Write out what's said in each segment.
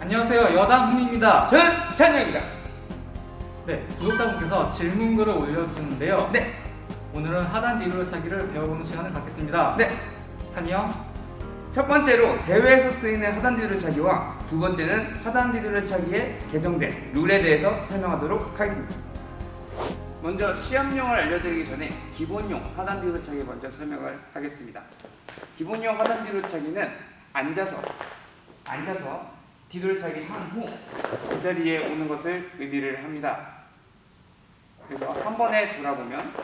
안녕하세요. 여담 훈입니다. 저는 찬영입니다. 네, 구독자분께서 질문글을 올려주셨는데요. 네, 오늘은 하단 뒤돌차기를 배워보는 시간을 갖겠습니다. 네. 찬이 형, 첫 번째로 대회에서 쓰이는 하단 뒤를 차기와 두 번째는 하단 뒤를 차기에 개정된 룰에 대해서 설명하도록 하겠습니다. 먼저 시험용을 알려드리기 전에 기본용 하단 뒤를 차기 먼저 설명을 하겠습니다. 기본용 하단 뒤를 차기는 앉아서 앉아서 뒤돌차기 한후 제자리에 오는 것을 의미를 합니다. 그래서 한 번에 돌아보면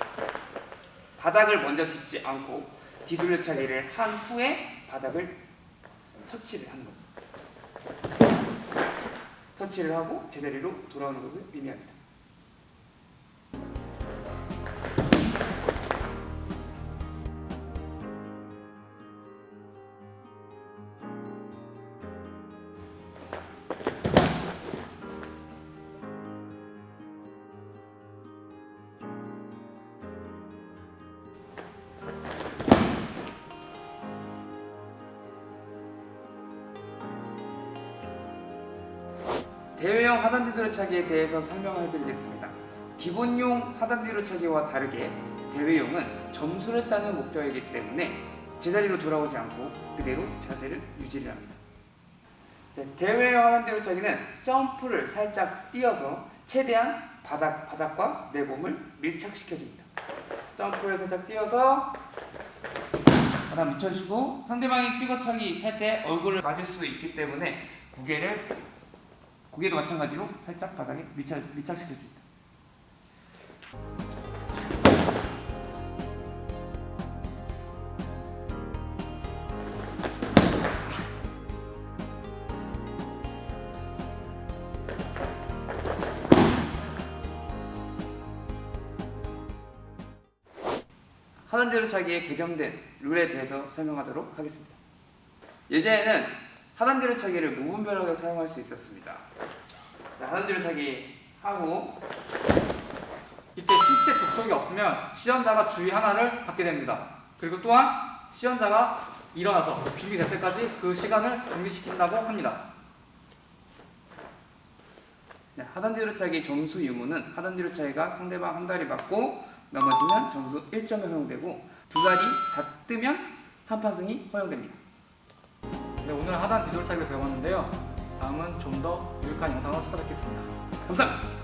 바닥을 먼저 짚지 않고 뒤돌려차기를 한 후에 바닥을 터치를 하는 겁니다. 터치를 하고 제자리로 돌아오는 것을 의미합니다. 대회용 하단 뒤돌려차기에 대해서 설명을 드리겠습니다. 기본용 하단 뒤돌려차기와 다르게 대회용은 점수를 따는 목적이기 때문에 제자리로 돌아오지 않고 그대로 자세를 유지를 합니다. 자, 대회용 하단 뒤돌려차기는 점프를 살짝 뛰어서 최대한 바닥, 바닥과 내 몸을 밀착시켜줍니다. 점프를 살짝 뛰어서 바닥 밀쳐주고 상대방이 찍어차기 찰 때 얼굴을 맞을 수 있기 때문에 고개를 고개도 마찬가지로 살짝 바닥에 밀착, 밀착시켜줍니다. 하단대로 차기에 개정된 룰에 대해서 설명하도록 하겠습니다. 예전에는 하단대로 차기를 무분별하게 사용할 수 있었습니다. 자, 하단대로 차기 하고 이때 실제 접촉이 없으면 시연자가 주의 하나를 받게 됩니다. 그리고 또한 시연자가 일어나서 준비될 때까지 그 시간을 정리시킨다고 합니다. 네, 하단 뒤로 차기 점수 유무는 하단 뒤로 차기가 상대방 한 다리 맞고 넘어지면 점수 1점이 허용되고 두 다리 다 뜨면 한판 승이 허용됩니다. 네, 오늘 하단 뒤돌차기를 배워봤는데요. 다음은 좀 더 유익한 영상으로 찾아뵙겠습니다. 감사합니다.